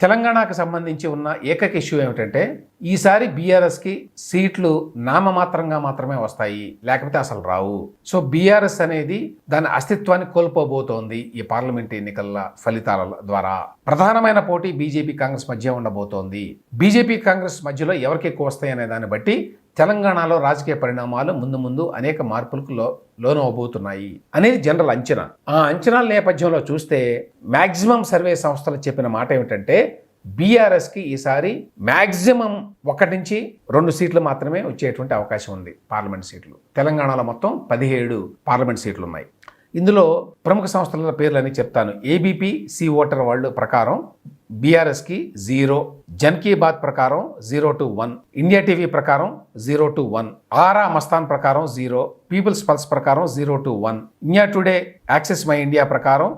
తెలంగాణకు సంబంధించి ఉన్న ఏకైక ఇష్యూ ఏమిటంటే ఈసారి బీఆర్ఎస్కి సీట్లు నామమాత్రంగా మాత్రమే వస్తాయి లేకపోతే అసలు రావు. సో బీఆర్ఎస్ అనేది దాని అస్తిత్వాన్ని కోల్పోబోతోంది ఈ పార్లమెంట్ ఎన్నికల ఫలితాల ద్వారా. ప్రధానమైన పోటీ బీజేపీ కాంగ్రెస్ మధ్య ఉండబోతోంది. బీజేపీ కాంగ్రెస్ మధ్యలో ఎవరికి ఎక్కువ వస్తాయనే దాన్ని బట్టి తెలంగాణలో రాజకీయ పరిణామాలు ముందు ముందు అనేక మార్పులకు లోనవబోతున్నాయి అనేది జనరల్ అంచనా. ఆ అంచనాల నేపథ్యంలో చూస్తే మ్యాక్సిమం సర్వే సంస్థలు చెప్పిన మాట ఏమిటంటే బీఆర్ఎస్కి ఈసారి మ్యాక్సిమం ఒకటి నుంచి రెండు సీట్లు మాత్రమే వచ్చేటువంటి అవకాశం ఉంది పార్లమెంట్ సీట్లు. తెలంగాణలో మొత్తం పదిహేడు పార్లమెంట్ సీట్లు ఉన్నాయి ఇందులో ప్రముఖ సంస్థల పేర్లని చెప్తాను. ఏబీపీ సి ఓటర్ వాళ్ళు ప్రకారం బీఆర్ఎస్కి జీరో జన్ కీ బాత్ ప్రకారం zero to one India TV ప్రకారం జీరో టు వన్ ఆరా మస్తాన్ ప్రకారం జీరో పీపుల్స్ పల్స్ ప్రకారం zero to one India Today Axis My India ప్రకారం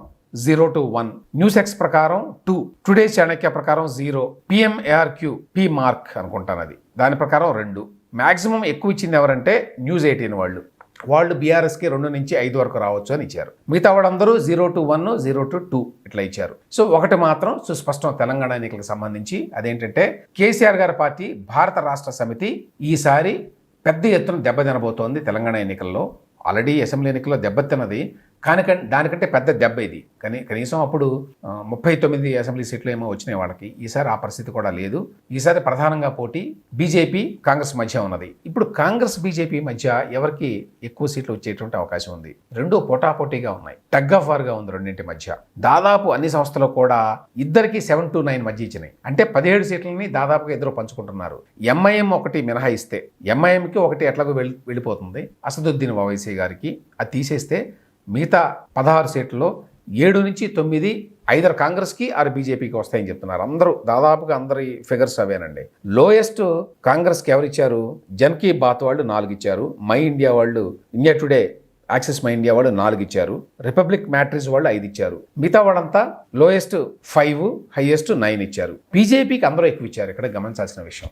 zero to one News X ప్రకారం టూ టుడే చాణక్య ప్రకారం జీరో పిఎంఏఆర్క్యూ పి మార్క్ అనుకుంటాను అది దాని ప్రకారం రెండు. మ్యాక్సిమం ఎక్కువ ఇచ్చింది ఎవరంటే న్యూస్ ఎయిటీన్ వాళ్ళు. వాళ్ళు బీఆర్ఎస్కి రెండు నుంచి ఐదు వరకు రావచ్చు అని ఇచ్చారు. మిగతా వాళ్ళందరూ zero to one zero to two ఇట్లా ఇచ్చారు. సో ఒకటి మాత్రం సుస్పష్టం తెలంగాణ ఎన్నికలకు సంబంధించి అదేంటంటే కేసీఆర్ గారి పార్టీ భారత రాష్ట్ర సమితి ఈసారి పెద్ద ఎత్తున దెబ్బతినబోతోంది తెలంగాణ ఎన్నికల్లో. ఆల్రెడీ అసెంబ్లీ ఎన్నికల్లో దెబ్బతిన్నది కానీ దానికంటే పెద్ద దెబ్బ ఇది. కానీ కనీసం అప్పుడు ముప్పై తొమ్మిది అసెంబ్లీ సీట్లు ఏమో వచ్చినాయి వాళ్ళకి. ఈసారి ఆ పరిస్థితి కూడా లేదు. ఈసారి ప్రధానంగా పోటీ బీజేపీ కాంగ్రెస్ మధ్య ఉన్నది. ఇప్పుడు కాంగ్రెస్ బీజేపీ మధ్య ఎవరికి ఎక్కువ సీట్లు వచ్చేటువంటి అవకాశం ఉంది? రెండు పోటాపోటీగా ఉన్నాయి. టగ్ ఆఫ్ వార్గా ఉంది రెండింటి మధ్య. దాదాపు అన్ని సంస్థలు కూడా ఇద్దరికి సెవెన్ టు నైన్ మధ్య ఇచ్చినాయి. అంటే పదిహేడు సీట్లని దాదాపుగా ఇద్దరు పంచుకుంటున్నారు. ఎంఐఎం ఒకటి మినహాయిస్తే ఎంఐఎంకి ఒకటి ఎట్లాగో వెళ్ళి వెళ్ళిపోతుంది. అసదుద్దీన్ ఓవైసీ గారికి అది తీసేస్తే మిగతా పదహారు సీట్లలో ఏడు నుంచి తొమ్మిది ఐదరు కాంగ్రెస్కి ఆరు బీజేపీకి వస్తాయని చెప్తున్నారు. అందరూ దాదాపుగా అందరి ఫిగర్స్ అవేనండి. లోయెస్ట్ కాంగ్రెస్కి ఎవరిచ్చారు? జన్ కీ బాత్ వాళ్ళు నాలుగు ఇచ్చారు మై ఇండియా వాళ్ళు India Today Axis My India వాళ్ళు నాలుగు ఇచ్చారు రిపబ్లిక్ మ్యాట్రిస్ వాళ్ళు ఐదు ఇచ్చారు మిగతా వాళ్ళంతా లోయెస్ట్ ఫైవ్ హైయెస్ట్ నైన్ ఇచ్చారు. బీజేపీకి అందరూ ఎక్కువ ఇచ్చారు ఇక్కడ గమనించాల్సిన విషయం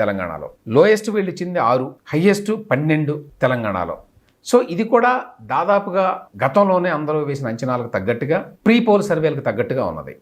తెలంగాణలో. లోయెస్ట్ వీళ్ళు ఇచ్చింది ఆరు హైయెస్ట్ పన్నెండు తెలంగాణలో. సో ఇది కూడా దాదాపుగా గతంలోనే అందరూ వేసిన అంచనాలకు తగ్గట్టుగా ప్రీ పోల్ సర్వేలకు తగ్గట్టుగా ఉన్నది.